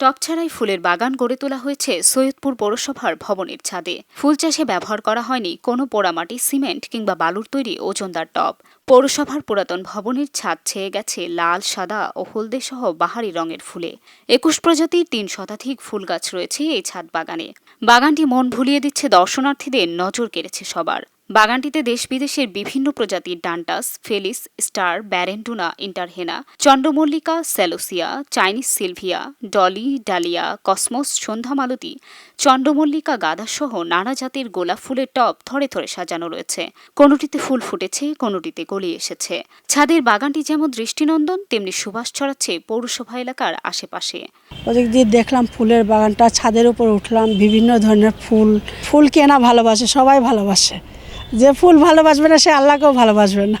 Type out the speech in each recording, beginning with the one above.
Top ছাড়াই ফুলের বাগান গড়ে তোলা হয়েছে সৈয়দপুর পৌরসভার ভবনের ছাদে। ফুল চাষে ব্যবহার করা হয়নি কোনো পোড়ামাটি, সিমেন্ট কিংবা বালুর তৈরি ওজনদার টব। পৌরসভার পুরাতন ভবনের ছাদ ছেয়ে গেছে লাল, সাদা ও হলদে সহ বাহারি রঙের ফুলে। একুশ প্রজাতির তিন শতাধিক ফুল গাছ রয়েছে এই ছাদ বাগানে। বাগানটি মন ভুলিয়ে দিচ্ছে দর্শনার্থীদের নজর কেড়েছে সবার। বাগানটিতে দেশ বিদেশের বিভিন্ন প্রজাতির ডান্টাস, ফেলিস, স্টার ব্যারেন্টুনা ইন্টারহেনা, চন্দ্রমল্লিকা, সেলোসিয়া, চাইনিজ সিলভিয়া, ডলি, ডালিয়া, কসমোস সন্ধ্যামালতী চন্দ্রমল্লিকা গাঁদাসহ নানা জাতের গোলাপ ফুলের টব থরে থরে সাজানো রয়েছে। কোনোটিতে ফুল ফুটেছে, কোনোটিতে গলিয়ে এসেছে। ছাদের বাগানটি যেমন দৃষ্টিনন্দন, তেমনি সুবাস ছড়াচ্ছে পৌরসভা এলাকার আশেপাশে। দেখলাম ফুলের বাগানটা, ছাদের উপর উঠলাম, বিভিন্ন ধরনের ফুল ফুল কেনা ভালোবাসে, সবাই ভালোবাসে। যে ফুল ভালোবাসবে না, সে আল্লাহকেও ভালোবাসবে না।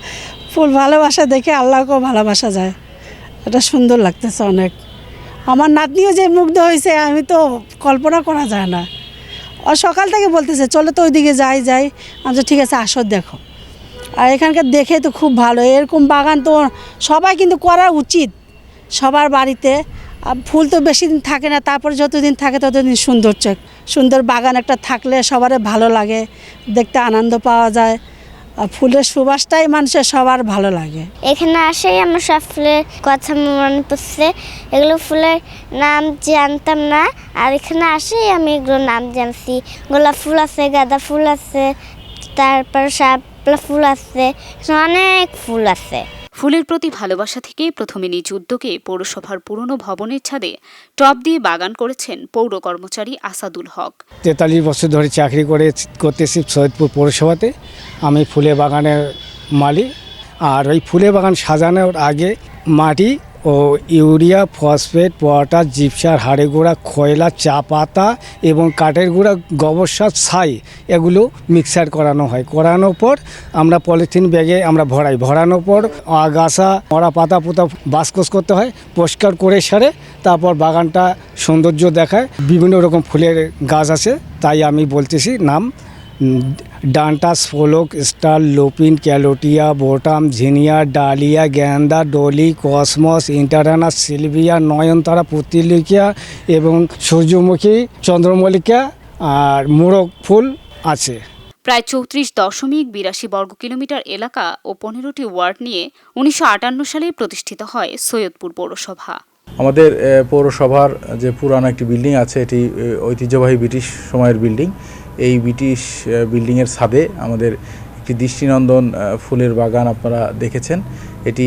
ফুল ভালোবাসা দেখে আল্লাহকেও ভালোবাসা যায়। এটা সুন্দর লাগতেছে অনেক। আমার নাতনিও যে মুগ্ধ হয়েছে, আমি তো কল্পনা করা যায় না। ও সকাল থেকে বলতেছে, চলো তো ওইদিকে যাই যাই। আমি তো ঠিক আছে, আসো, দেখো। আর এখানকার দেখে তো খুব ভালো। এরকম বাগান তো সবাই কিন্তু করা উচিত। সবার বাড়িতে ফুল তো বেশি দিন থাকে না, তারপর যতদিন থাকে ততদিন সুন্দর চোখ। সুন্দর বাগান একটা থাকলে সবার ভালো লাগে, দেখতে আনন্দ পাওয়া যায়। আর ফুলের সুবাসটাই মানুষের সবার ভালো লাগে। এখানে আসেই আমার সব ফুলের কথা মনে পড়ছে। এগুলো ফুলের নাম জানতাম না, আর এখানে আসেই আমি এগুলো নাম জানছি। গোলাপ ফুল আছে, গাঁদা ফুল আছে, তারপর শাপলা ফুল আছে অনেক ফুল আছে। ফুলের প্রতি ভালোবাসা থেকে প্রথমে নিজ উদ্যোগে পৌরসভার পুরনো ভবনের ছাদে টপ দিয়ে বাগান করেছেন পৌর কর্মচারী আসাদুল হক। তেতাল্লিশ বছর ধরে চাকরি করে করতেছি সৈয়দপুর পৌরসভাতে। আমি ফুলে বাগানের মালিক। আর ওই ফুলে বাগান সাজানোর আগে মাটি ও ইউরিয়া, ফসফেট, পটাশ, জিপসার হাড়ে গুঁড়া, খয়লা, চা পাতা এবং কাঠের গুঁড়া, গোবর সার, ছাই এগুলো মিক্সার করানো হয়। করানোর পর আমরা পলিথিন ব্যাগে আমরা ভরাই। ভরানোর পর আগাছা, মরা পাতা পোতা বাসকস করতে হয়, পরিষ্কার করে সারে, তারপর বাগানটা সৌন্দর্য দেখায়। বিভিন্ন রকম ফুলের গাছ আছে, তাই আমি বলতেছি নাম ডান্টাস ফোলক, স্টার লোপিন, ক্যালোটিয়া, বোটাম ঝিনিয়া ডালিয়া, গ্যান্দা, ডলি, কসমস ইন্টারানা সিলভিয়া, নয়নতারা পুতিলিকা এবং সূর্যমুখী, চন্দ্রমল্লিকা আর মোরগ ফুল আছে। প্রায় চৌত্রিশ দশমিক বিরাশি বর্গ কিলোমিটার এলাকা ও পনেরোটি ওয়ার্ড নিয়ে উনিশশো আটান্ন সালে প্রতিষ্ঠিত হয় সৈয়দপুর পৌরসভা। আমাদের পৌরসভার যে পুরানো একটি বিল্ডিং আছে, এটি ঐতিহ্যবাহী ব্রিটিশ সময়ের বিল্ডিং। এই ব্রিটিশ বিল্ডিংয়ের ছাদে আমাদের একটি দৃষ্টিনন্দন ফুলের বাগান আপনারা দেখেছেন। এটি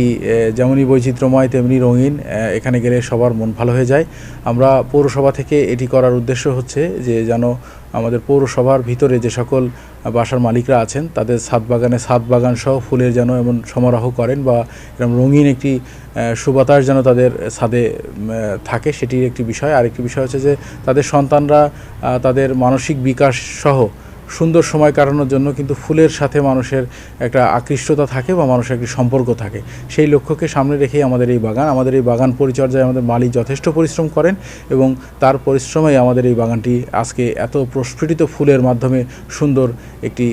যেমনই বৈচিত্র্যময় তেমনি রঙিন এখানে গেলে সবার মন ভালো হয়ে যায়। আমরা পৌরসভা থেকে এটি করার উদ্দেশ্য হচ্ছে যে যেন আমাদের পৌরসভার ভিতরে যে সকল বাসার মালিকরা আছেন, তাদের ছাদ বাগানে ছাদ বাগান সহ ফুলের যেন এমন সমারোহ করেন বা এরকম রঙিন একটি সুবাতাস যেন তাদের ছাদে থাকে, সেটির একটি বিষয়। আরেকটি বিষয় হচ্ছে যে তাদের সন্তানরা তাদের মানসিক বিকাশ সহ সুন্দর সময় কাটানোর জন্য কিন্তু ফুলের সাথে মানুষের একটা আকৃষ্টতা থাকে বা মানুষের একটি সম্পর্ক থাকে। সেই লক্ষ্যকে সামনে রেখেই আমাদের এই বাগান, আমাদের এই বাগান পরিচর্যায় আমাদের মালিক যথেষ্ট পরিশ্রম করেন এবং তার পরিশ্রমেই আমাদের এই বাগানটি আজকে এত প্রস্ফুটিত ফুলের মাধ্যমে সুন্দর একটি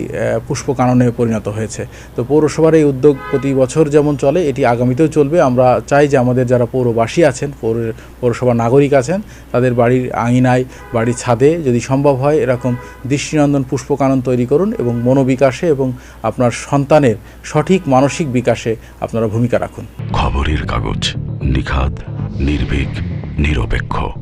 পুষ্পকাননে পরিণত হয়েছে। তো পৌরসভার এই উদ্যোগ প্রতি বছর যেমন চলে, এটি আগামীতেও চলবে। আমরা চাই যে আমাদের যারা পৌরবাসী আছেন পৌর পৌরসভার নাগরিক আছেন, তাদের বাড়ির আঙিনায়, বাড়ির ছাদে যদি সম্ভব হয়, এরকম দৃষ্টিনন্দন পুষ্পকানন তৈরি করুন এবং মনোবিকাশে এবং আপনার সন্তানের সঠিক মানসিক বিকাশে আপনারা ভূমিকা রাখুন। খবরের কাগজ নিখাদ, নির্ভীক, নিরপেক্ষ।